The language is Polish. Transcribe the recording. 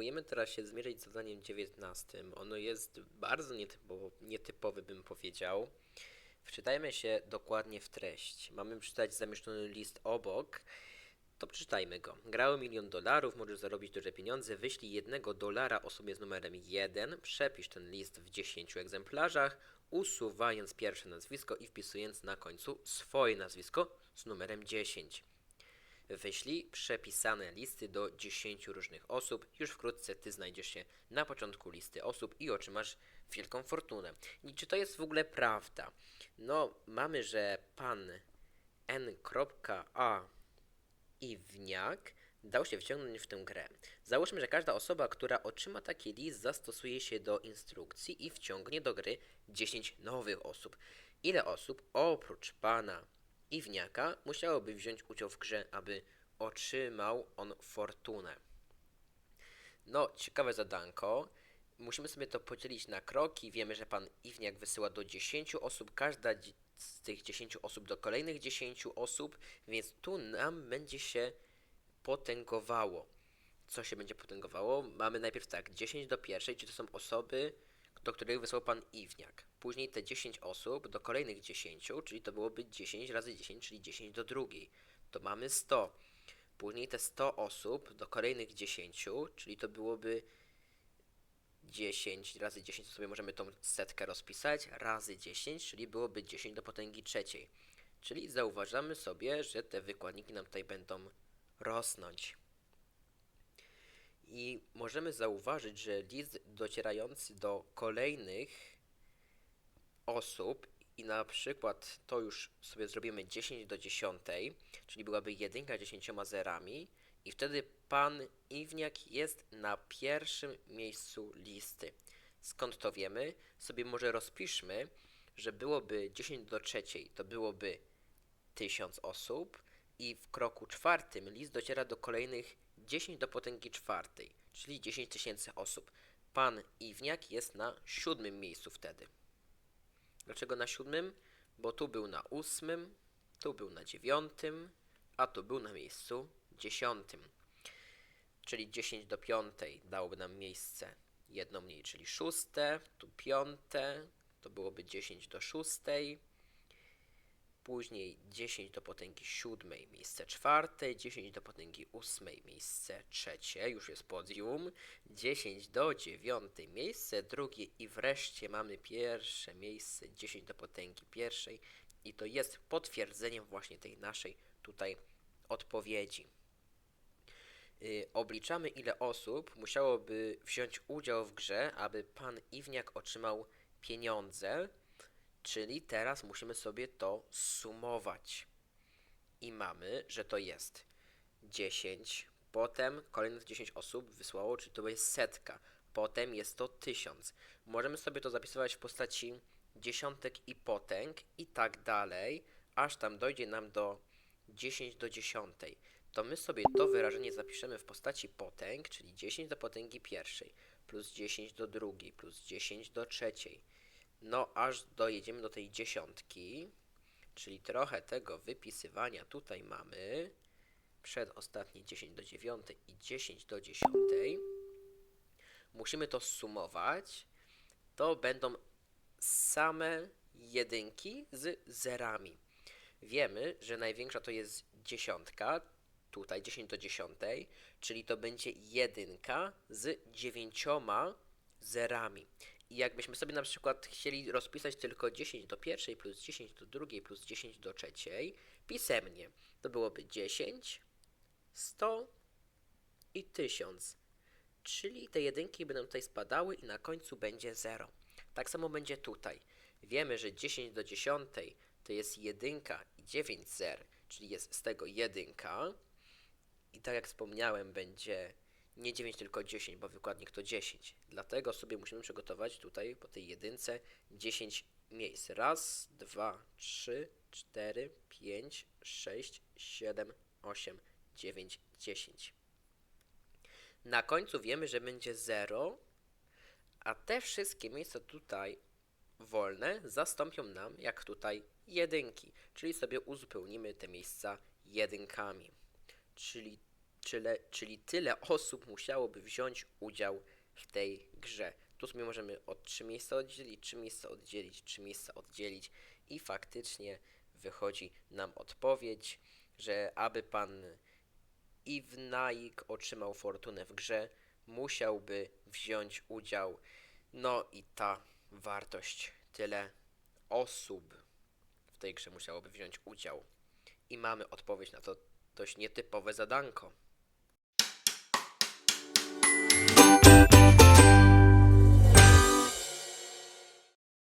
spróbujemy teraz się zmierzyć z zadaniem 19. Ono jest bardzo nietypowo, nietypowy, bym powiedział. Wczytajmy się dokładnie w treść. Mamy przeczytać zamieszczony list obok. To przeczytajmy go. Grało milion dolarów, możesz zarobić duże pieniądze. Wyślij jednego dolara osobie z numerem 1. Przepisz ten list w 10 egzemplarzach, usuwając pierwsze nazwisko i wpisując na końcu swoje nazwisko z numerem 10. Wyślij przepisane listy do 10 różnych osób. Już wkrótce ty znajdziesz się na początku listy osób i otrzymasz wielką fortunę. I czy to jest w ogóle prawda? No, mamy, że pan N.A. Iwniak dał się wciągnąć w tę grę. Załóżmy, że każda osoba, która otrzyma taki list, zastosuje się do instrukcji i wciągnie do gry 10 nowych osób. Ile osób oprócz pana Iwniaka musiałoby wziąć udział w grze, aby otrzymał on fortunę? No, ciekawe zadanko. Musimy sobie to podzielić na kroki. Wiemy, że pan Iwniak wysyła do 10 osób, każda z tych 10 osób do kolejnych 10 osób, więc tu nam będzie się potęgowało. Co się będzie potęgowało? Mamy najpierw tak, 10 do pierwszej, czyli to są osoby, do których wysłał pan Iwniak. Później te 10 osób do kolejnych 10, czyli to byłoby 10 razy 10, czyli 10 do drugiej. To mamy 100. Później te 100 osób do kolejnych 10, czyli to byłoby 10 razy 10, to sobie możemy tą setkę rozpisać, razy 10, czyli byłoby 10 do potęgi trzeciej. Czyli zauważamy sobie, że te wykładniki nam tutaj będą rosnąć. I możemy zauważyć, że list docierający do kolejnych osób i na przykład to już sobie zrobimy 10 do 10, czyli byłaby jedynka 10 zerami i wtedy pan Iwniak jest na pierwszym miejscu listy. Skąd to wiemy? Sobie może rozpiszmy, że byłoby 10 do trzeciej, to byłoby 1000 osób i w kroku czwartym list dociera do kolejnych 10 do potęgi czwartej, czyli 10 tysięcy osób. Pan Iwniak jest na siódmym miejscu wtedy. Dlaczego na siódmym? Bo tu był na ósmym, tu był na dziewiątym, a tu był na miejscu dziesiątym. Czyli 10 do piątej dałoby nam miejsce jedno mniej, czyli szóste, tu piąte, to byłoby 10 do szóstej, później 10 do potęgi siódmej, miejsce czwarte, 10 do potęgi ósmej, miejsce trzecie, już jest podium, 10 do dziewiątej, miejsce drugie i wreszcie mamy pierwsze miejsce, 10 do potęgi pierwszej i to jest potwierdzeniem właśnie tej naszej tutaj odpowiedzi. Y, obliczamy ile osób musiałoby wziąć udział w grze, aby pan Iwniak otrzymał pieniądze, czyli teraz musimy sobie to sumować. I mamy, że to jest 10, potem kolejnych 10 osób wysłało, czyli to jest setka, potem jest to 1000. Możemy sobie to zapisywać w postaci dziesiątek i potęg i tak dalej, aż tam dojdzie nam do 10 do dziesiątej to my sobie to wyrażenie zapiszemy w postaci potęg, czyli 10 do potęgi pierwszej, plus 10 do drugiej, plus 10 do trzeciej. No, aż dojedziemy do tej dziesiątki, czyli trochę tego wypisywania tutaj mamy. Przedostatnie 10 do dziewiątej i 10 do dziesiątej. Musimy to sumować. To będą same jedynki z zerami. Wiemy, że największa to jest dziesiątka, tutaj 10 do 10, czyli to będzie jedynka z dziewięcioma zerami. Jakbyśmy sobie na przykład chcieli rozpisać tylko 10 do pierwszej plus 10 do drugiej plus 10 do trzeciej pisemnie, to byłoby 10, 100 i 1000. Czyli te jedynki będą tutaj spadały i na końcu będzie 0. Tak samo będzie tutaj. Wiemy, że 10 do 10 to jest jedynka i 9 zer, czyli jest z tego jedynka. I tak jak wspomniałem, będzie nie 9, tylko 10, bo wykładnik to 10. Dlatego sobie musimy przygotować tutaj po tej jedynce 10 miejsc. Raz, dwa, trzy, cztery, pięć, sześć, siedem, osiem, dziewięć, dziesięć. Na końcu wiemy, że będzie 0, a te wszystkie miejsca tutaj wolne zastąpią nam, jak tutaj, jedynki, czyli sobie uzupełnimy te miejsca jedynkami. Czyli czyli, czyli tyle osób musiałoby wziąć udział w tej grze. Tu sobie możemy od trzy miejsca oddzielić, trzy miejsca oddzielić, trzy miejsca oddzielić i faktycznie wychodzi nam odpowiedź, że aby pan Iwnaik otrzymał fortunę w grze, musiałby wziąć udział. No i ta wartość, tyle osób w tej grze musiałoby wziąć udział. I mamy odpowiedź na to dość nietypowe zadanko.